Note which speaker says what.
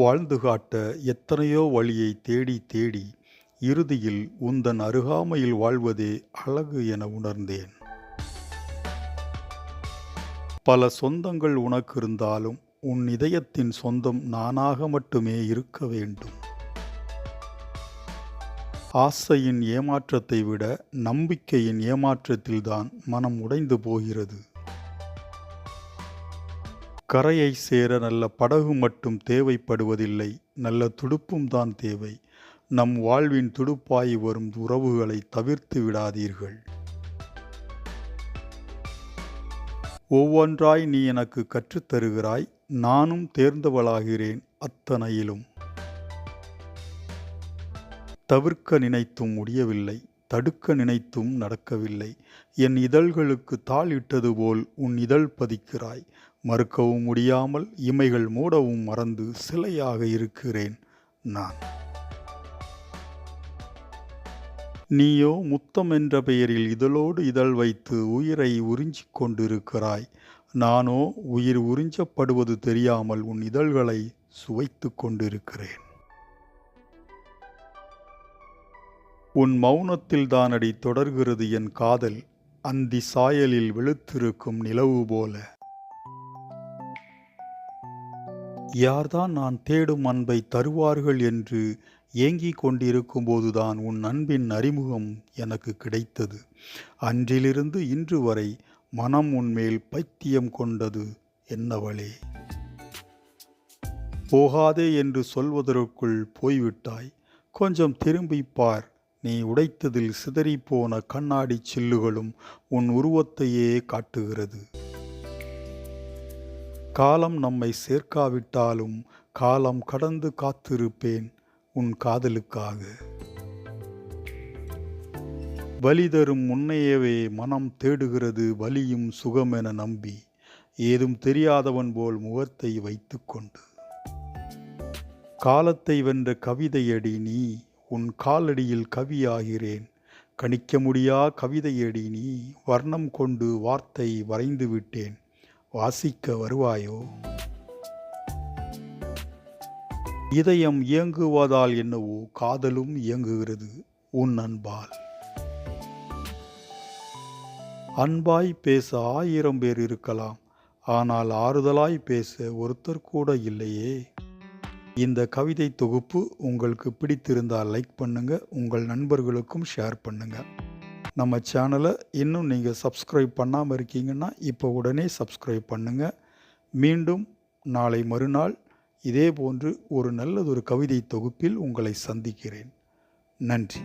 Speaker 1: வாழ்ந்து காட்ட எத்தனையோ வழியை தேடி தேடி இறுதியில் உந்தன் அருகாமையில் வாழ்வதே அழகு என உணர்ந்தேன். பல சொந்தங்கள் உனக்கு இருந்தாலும் உன் இதயத்தின் சொந்தம் நானாக மட்டுமே இருக்க வேண்டும். ஆசையின் ஏமாற்றத்தை விட நம்பிக்கையின் ஏமாற்றத்தில்தான் மனம் உடைந்து போகிறது. கரையை சேர நல்ல படகு மட்டும் தேவைப்படுவதில்லை நல்ல துடுப்பும் தான் தேவை. நம் வாழ்வின் துடுப்பாய் வரும் உறவுகளை தவிர்த்து விடாதீர்கள். ஒவ்வொன்றாய் நீ எனக்கு கற்றுத்தருகிறாய் நானும் தேர்ந்தவளாகிறேன் அத்தனையிலும். தவிர்க்க நினைத்தும் முடியவில்லை தடுக்க நினைத்தும் நடக்கவில்லை. என் இதழ்களுக்கு தாள் இட்டது போல் உன் இதழ் பதிக்கிறாய். மறுக்கவும் முடியாமல் இமைகள் மூடவும் மறந்து சிலையாக இருக்கிறேன் நான். நீயோ முத்தம் என்ற பெயரில் இதழோடு இதழ் வைத்து உயிரை உறிஞ்சிக் கொண்டிருக்கிறாய். நானோ உயிர் உறிஞ்சப்படுவது தெரியாமல் உன் இதழ்களை சுவைத்து கொண்டிருக்கிறேன். உன் மௌனத்தில் தானடி தொடர்கிறது என் காதல் அந்தி சாயலில் வெளுத்திருக்கும் நிலவு போல. யார்தான் நான் தேடும் அன்பை தருவார்கள் என்று ஏங்கிக் கொண்டிருக்கும்போதுதான் உன் அன்பின் அறிமுகம் எனக்கு கிடைத்தது. அன்றிலிருந்து இன்று வரை மனம் உன்மேல் பைத்தியம் கொண்டது என்னவளே. போகாதே என்று சொல்வதற்குள் போய்விட்டாய். கொஞ்சம் திரும்பிப் பார் நீ உடைத்ததில் சிதறிப்போன கண்ணாடி சில்லுகளும் உன் உருவத்தையே காட்டுகிறது. காலம் நம்மை சேர்க்காவிட்டாலும் காலம் கடந்து காத்திருப்பேன் உன் காதலுக்காக. வலி தரும் முன்னையவே மனம் தேடுகிறது வலியும் சுகமென நம்பி ஏதும் தெரியாதவன் போல் முகத்தை வைத்துக்கொண்டு. காலத்தை வென்ற கவிதையடி நீ உன் காலடியில் கவியாகிறேன். கணிக்க முடியா கவிதையடி நீ வர்ணம் கொண்டு வார்த்தை வரைந்து விட்டேன். வாசிக்க வருவாயோ? இதயம் இயங்குவதால் என்னவோ காதலும் இயங்குகிறது உன் அன்பால். அன்பாய் பேச ஆயிரம் பேர் இருக்கலாம் ஆனால் ஆறுதலாய் பேச ஒருத்தர் கூட இல்லையே. இந்த கவிதை தொகுப்பு உங்களுக்கு பிடித்திருந்தால் லைக் பண்ணுங்கள் உங்கள் நண்பர்களுக்கும் ஷேர் பண்ணுங்கள் நம்ம சேனலை இன்னும் நீங்கள் சப்ஸ்கிரைப் பண்ணாமல் இருக்கீங்கன்னா இப்போ உடனே சப்ஸ்கிரைப் பண்ணுங்கள் மீண்டும் நாளை மறுநாள் இதே போன்று ஒரு நல்லதொரு கவிதை தொகுப்பில் உங்களை சந்திக்கிறேன். நன்றி.